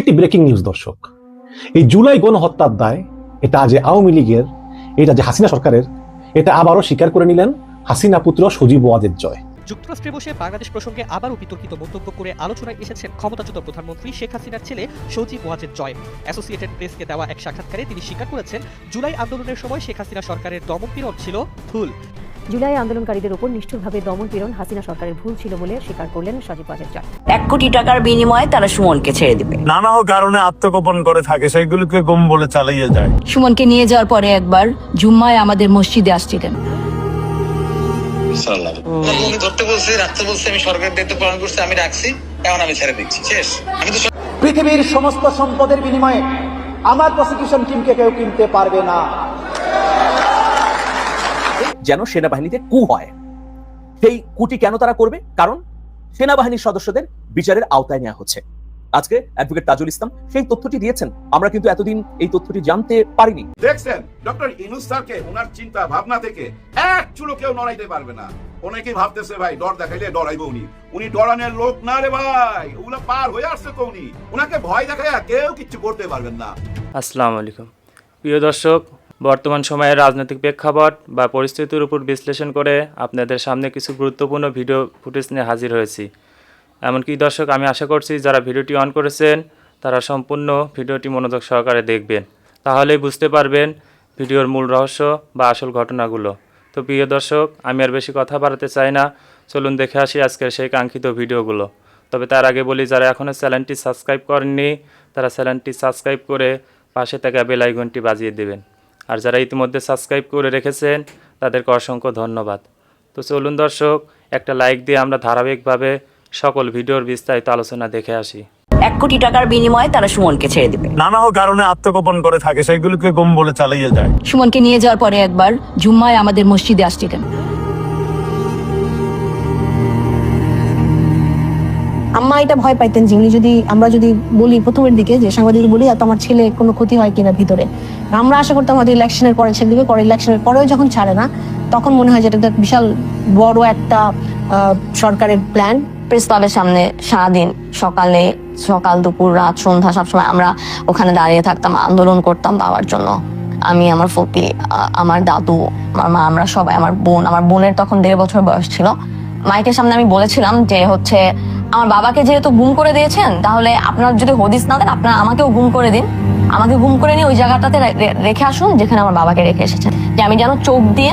একটি breaking news দর্শক। এই জুলাই গণহত্যার দায়, এটা যে আওয়ামী লীগের, এটা যে হাসিনা সরকারের, এটা আবারও স্বীকার করে নিলেন হাসিনা পুত্র সজীব ওয়াজেদ জয়। যুক্তরাষ্ট্রে বসে বাংলাদেশ প্রসঙ্গে আবারও বিতর্কিত মন্তব্য করে আলোচনায় এসেছেন ক্ষমতাচ্যুত প্রধানমন্ত্রী শেখ হাসিনার ছেলে সজীব ওয়াজেদ জয়। অ্যাসোসিয়েটেড প্রেসকে দেওয়া এক সাক্ষাৎকারে তিনি স্বীকার করেছেন, জুলাই আন্দোলনের সময় শেখ হাসিনা সরকারের দমনপীড়ন ছিল ভুল জুলাই আন্দোলনকারীদের উপর নিষ্ঠুরভাবে দমন পীড়ন হাসিনা সরকারের ভুল ছিল বলে স্বীকার করলেন সজীব ওয়াজেদ এক কোটি টাকার বিনিময়ে তারা সুমনকে ছেড়ে দিবে। নানা কারণে আত্মগোপন করে থাকে সেইগুলোকে গুম বলে চালিয়ে যায়। সুমনকে নিয়ে যাওয়ার পরে একবার জুম্মায় আমাদের মসজিদে আসছিলেন। তুমি ধরতে বলছি রাখতে বলছি আমি সরকারের দায়িত্ব পালন করছি আমি রাখছি এখন আমি ছেড়ে দিচ্ছি শেষ। আমি তো পৃথিবীর সমস্ত সম্পদের বিনিময়ে আমার প্রসিকিউশন টিমকে কেউ কিনতে পারবে না। যেন সেনাবাহিনীতে কু হয়। সেই কুটি কেন তারা করবে? কারণ সেনাবাহিনীর সদস্যদের বিচারের আওতায় নেওয়া হচ্ছে। আজকে অ্যাডভোকেট তাজুল ইসলাম সেই তথ্যটি দিয়েছেন। আমরা কিন্তু এতদিন এই তথ্যটি জানতে পারিনি। দেখছেন ডক্টর ইনুস স্যারকে ওনার চিন্তা ভাবনা থেকে এক চুলো কেউ নড়াইতে পারবে না। অনেকেই ভাবতেছে ভাই ডর দেখাইলে ডরাইবো উনি। উনি ডরানোর লোক না রে ভাই ওগুলো পার হয়ে আসছে তো উনি। ওনাকে ভয় দেখায় কেউ কিচ্ছু করতে পারবেন না। আসসালামু আলাইকুম। প্রিয় দর্শক বর্তমান সময়ে রাজনৈতিক প্রেক্ষাপট বা পরিস্থিতির উপর বিশ্লেষণ করে আপনাদের সামনে কিছু গুরুত্বপূর্ণ ভিডিও ফুটেজ নিয়ে হাজির হয়েছি। এমনকি দর্শক, আমি আশা করছি যারা ভিডিওটি অন করেছেন, তারা সম্পূর্ণ ভিডিওটি মনোযোগ সহকারে দেখবেন। তাহলেই বুঝতে পারবেন ভিডিওর মূল রহস্য বা আসল ঘটনাগুলো। তো প্রিয় দর্শক, আমি আর বেশি কথা বাড়াতে চাই না। চলুন দেখে আসি আজকের সেই কাঙ্ক্ষিত ভিডিওগুলো। তবে তার আগে বলি, যারা এখনও চ্যানেলটি সাবস্ক্রাইব করেননি, তারা চ্যানেলটি সাবস্ক্রাইব করে পাশে থাকা বেল আইকনটি বাজিয়ে দেবেন। আর যারা ইতিমধ্যে সাবস্ক্রাইব করে রেখেছেন তাদেরকে অসংখ্য ধন্যবাদ। তো চলুন দর্শক একটা লাইক দিয়ে আমরা ধারাবাহিকভাবে সকল ভিডিওর বিস্তারিত আলোচনা দেখে আসি। এক কোটি টাকার বিনিময়ে তারা সুমনকে ছেড়ে দিবে। নানা কারণে আত্মগোপন করে থাকে সেগুলোকে গুম বলে চালিয়ে যায়। সুমনকে নিয়ে যাওয়ার পরে একবার জুম্মায় আমাদের মসজিদে আসছিলেন আম্মা এটা ভয় পাইতেন যে উনি যদি, আমরা যদি বলি প্রথমের দিকে যে সাংবাদিক বলি, আর তোমার ছেলে কোনো ক্ষতি হয় কিনা ভিতরে? আমরা আশা করতাম আমাদের ইলেকশনের পরে ছেড়ে দিবে পরে ইলেকশনের পরেও যখন ছাড়ে না, তখন মনে হয় যে এটা বিশাল বড় একটা সরকারের প্ল্যান প্রেস ক্লাবের সামনে সারাদিন সকালে, সকাল, দুপুর, রাত, সন্ধ্যা সবসময় আমরা ওখানে দাঁড়িয়ে থাকতাম, আন্দোলন করতাম বাবার জন্য। আমি, আমার ফপি আমার দাদু, আমার মা, আমরা সবাই, আমার বোন, আমার বোনের তখন দেড় বছর বয়স ছিল। মাইকের সামনে আমি বলেছিলাম যে হচ্ছে আমার বাবাকে যেহেতু গুম করে দিয়েছেন, তাহলে আপনার যদি হদিস না দেন, আপনারা আমাকেও গুম করে দিন। আমাকে গুম করে নিয়ে ওই জায়গাটাতে রেখে আসুন, যেখানে আমার বাবাকে রেখে এসেছেন। যে আমি যেন চোখ দিয়ে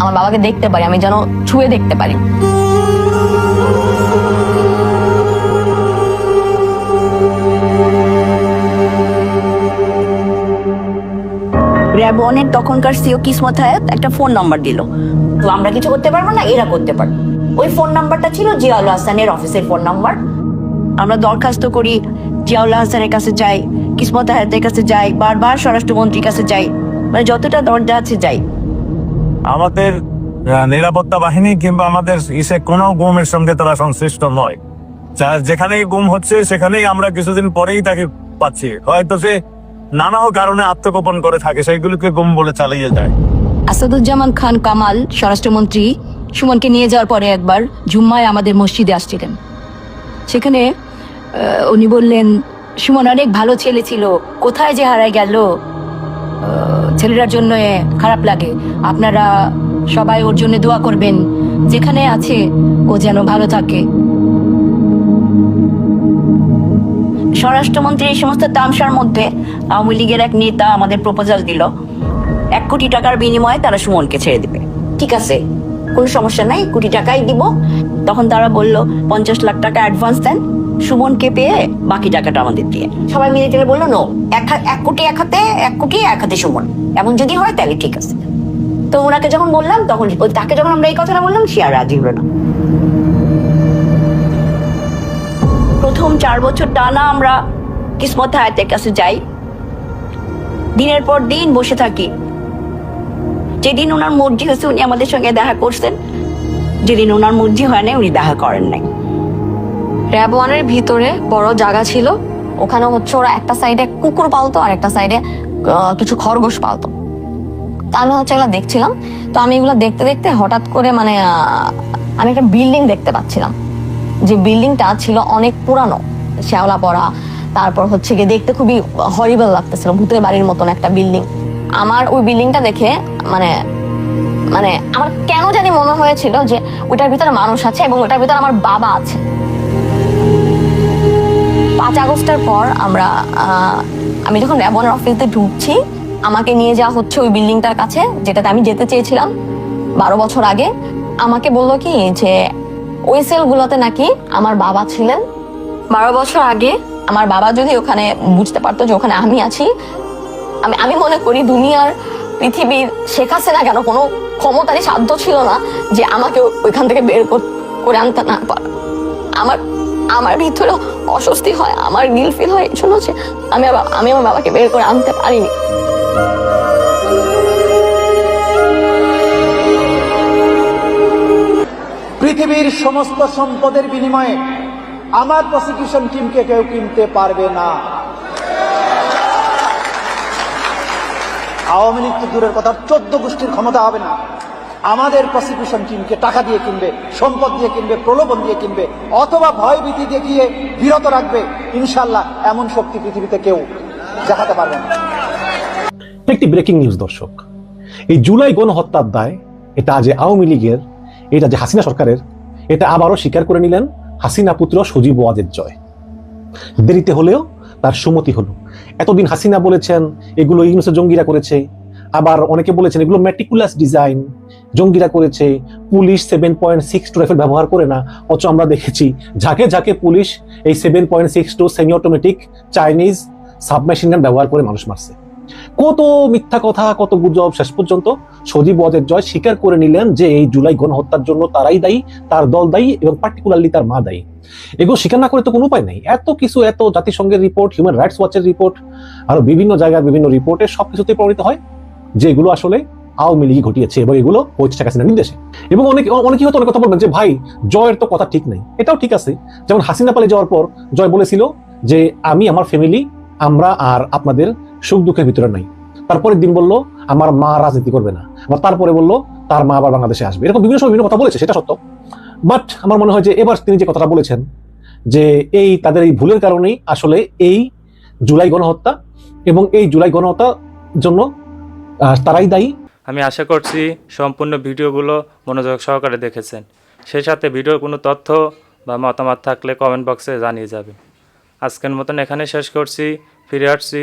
আমার বাবাকে দেখতে পারি, আমি যেন ছুঁয়ে দেখতে পারি। র্যাবনের তখনকার সিও কিসমত একটা ফোন নাম্বার দিল। তো আমরা কিছু করতে পারব না? এরা করতে পারবে। ওই ফোন নাম্বারটা ছিল জিয়াউল হাসানের অফিসের ফোন নাম্বার। আমরা দরখাস্ত করি জিয়াউল হাসানের কাছে যাই কিসমত হায়াতের কাছে যাই বারবার স্বরাষ্ট্রমন্ত্রীর কাছে যাই মানে যতটা দরজা আছে যাই। আমাদের নিরাপত্তা বাহিনী কিংবা আমাদের ইসে কোনো গুমের সঙ্গে তারা সংশ্লিষ্ট নয়। যেখানেই গুম হচ্ছে সেখানেই আমরা কিছুদিন পরেই তাকে পাচ্ছি। হয়তো সে নানা কারণে আত্মগোপন করে থাকে সেইগুলোকে গুম বলে চালিয়ে যায়। আসাদুজ্জামান খান কামাল স্বরাষ্ট্রমন্ত্রী সুমনকে নিয়ে যাওয়ার পরে একবার জুম্মায় আমাদের মসজিদে আসছিলেন। সেখানে উনি বললেন, সুমন, অনেক ভালো ছেলে ছিল। কোথায় যে হারায় গেল? ছেলেটার জন্য খারাপ লাগে। আপনারা সবাই ওর জন্য দোয়া করবেন। যেখানে আছে, ও যেন ভালো থাকে। স্বরাষ্ট্রমন্ত্রী এই সমস্ত তামসার মধ্যে আওয়ামী লীগের এক নেতা আমাদের প্রপোজাল দিল, এক কোটি টাকার বিনিময়ে তারা সুমনকে ছেড়ে দিবে। ঠিক আছে কোনো সমস্যা নাই কোটি টাকাই দিব। তখন তারা বলল, পঞ্চাশ লাখ টাকা অ্যাডভান্স দেন, সুমনকে পেয়ে বাকি টাকাটা আমাদের দিয়ে। সবাই মিলে টেলে বলল, নো, এক এক কোটি এক হাতে, এক কোটি এক হাতে সুমন। এমন যদি হয় তাহলে ঠিক আছে। তো ওনাকে যখন বললাম, তখন তাকে যখন আমরা এই কথাটা বললাম, সে আর রাজি হলো না। প্রথম চার বছর টানা আমরা কিসমত হায়াতের কাছে যাই। দিনের পর দিন বসে থাকি। যেদিন ওনার মর্জি হয়েছে উনি আমাদের সঙ্গে দেখা করছেন, যেদিন ওনার মর্জি হয় নাই, উনি দেখা করেন নাই। র্যাব ওয়ানের ভিতরে বড় জায়গা ছিল, ওখানে হচ্ছে ওরা একটা সাইডে কুকুর পালতো আর একটা সাইডে কিছু খরগোশ পালতো। তা আমি হচ্ছে এগুলো দেখছিলাম, তো আমি এগুলো দেখতে দেখতে হঠাৎ করে মানে আমি একটা বিল্ডিং দেখতে পাচ্ছিলাম। যে বিল্ডিংটা ছিল অনেক পুরানো, শ্যাওলা পড়া, তারপর হচ্ছে গিয়ে দেখতে খুবই হরিবল লাগতেছিল, ভূতের বাড়ির মতন একটা বিল্ডিং। আমার ওই বিল্ডিংটা দেখে মানে মানে আমার কেন জানি মনে হয়েছিল যে ওটার ভিতরে মানুষ আছে এবং ওটার ভিতরে আমার বাবা আছে। পাঁচ আগস্টের পর আমরা আমি যখন র্যাবনের অফিসে ঢুকছি, আমাকে নিয়ে যাওয়া হচ্ছে ওই বিল্ডিংটার কাছে, যেটাতে আমি যেতে চেয়েছিলাম বারো বছর আগে। আমাকে বলল কি যে, ওই সেলগুলোতে নাকি আমার বাবা ছিলেন। বারো বছর আগে আমার বাবা যদি ওখানে বুঝতে পারতো যে ওখানে আমি আছি আমি আমি মনে করি দুনিয়ার পৃথিবীর শেখ হাসিনা কেন কোনো ক্ষমতারই সাধ্য ছিল না যে আমাকে ওইখান থেকে বের করে আনতে না পারে। আমার আমার ভিতরে অস্বস্তি হয়, আমার গিল ফিল হয়, এই জন্য যে আমি আমি আমার বাবাকে বের করে আনতে পারিনি। পৃথিবীর সমস্ত সম্পদের বিনিময়ে আমার প্রসিকিউশন টিমকে কেউ কিনতে পারবে না। আওয়ামী লীগ তো দূরের কথা, চোদ্দ গোষ্ঠীর ক্ষমতা হবে না। আমাদের প্রসিকিউশন টিমকে টাকা দিয়ে কিনবে, সম্পদ দিয়ে কিনবে, প্রলোভন দিয়ে কিনবে, অথবা ভয়ভীতি দেখিয়ে বিরত রাখবে ইনশাল্লাহ এমন শক্তি পৃথিবীতে কেউ দেখাতে পারবে না। একটি ব্রেকিং নিউজ দর্শক। এই জুলাই গণহত্যার দায়, এটা আজ আওয়ামী লীগের, এটা যে হাসিনা সরকারের, এটা আবারও স্বীকার করে নিলেন হাসিনা পুত্র সজীব ওয়াজের জয়। দেরিতে হলেও তার সুমতি হলো। এতদিন হাসিনা বলেছেন, এগুলো ইউনুসের জঙ্গিরা করেছে। আবার অনেকে বলেছেন, এগুলো ম্যাটিকুলাস ডিজাইন জঙ্গিরা করেছে। Police seven point six two rifle ব্যবহার করে না, অথচ আমরা দেখেছি, ঝাঁকে ঝাঁকে পুলিশ এই seven point six two semi automatic Chinese submachine gun ব্যবহার করে মানুষ মারছে। কত মিথ্যা কথা, কত গুজব শেষ পর্যন্ত সজীব ওয়াজের জয় স্বীকার করে নিলেন যে এই জুলাই গণহত্যার জন্য তারাই দায়ী, তার দল দায়ী এবং পার্টিকুলারলি তার মা দায়ী। এগুলো স্বীকার না করে তো কোনো উপায় নেই। এত কিছু, এত জাতিসংঘের রিপোর্ট হিউম্যান রাইটস ওয়াচের রিপোর্ট আরও বিভিন্ন জায়গার বিভিন্ন রিপোর্টে সবকিছুতে প্রমাণিত হয় যে এগুলো আসলে আওয়ামী লীগ ঘটিয়েছে এবং এগুলো হচ্ছে শেখ হাসিনার নির্দেশে। এবং অনেকে, অনেকেই হয়তো অনেক কথা বলবেন যে, ভাই, জয়ের তো কথা ঠিক নেই। এটাও ঠিক আছে। যেমন হাসিনা পালে যাওয়ার পর জয় বলেছিল যে, আমি, আমার ফ্যামিলি আমরা আর আপনাদের সুখ দুঃখের ভিতরে নাই। তারপরের দিন বলল, আমার মা রাজনীতি করবে না। আবার তারপরে বলল, তার মা আবার বাংলাদেশে আসবে। এরকম বিভিন্ন সময় বিভিন্ন কথা বলেছে, সেটা সত্য। বাট আমার মনে হয় যে এবার তিনি যে কথাটা বলেছেন, যে এই তাদের এই ভুলের কারণেই আসলে এই জুলাই গণহত্যা এবং এই জুলাই গণহত্যার জন্য তারাই দায়ী। আমি আশা করছি সম্পূর্ণ ভিডিওগুলো মনোযোগ সহকারে দেখেছেন। সেই সাথে ভিডিওর কোনো তথ্য বা মতামত থাকলে কমেন্ট বক্সে জানিয়ে যাবে আজকের মতন এখানে শেষ করছি। ফিরে আসছি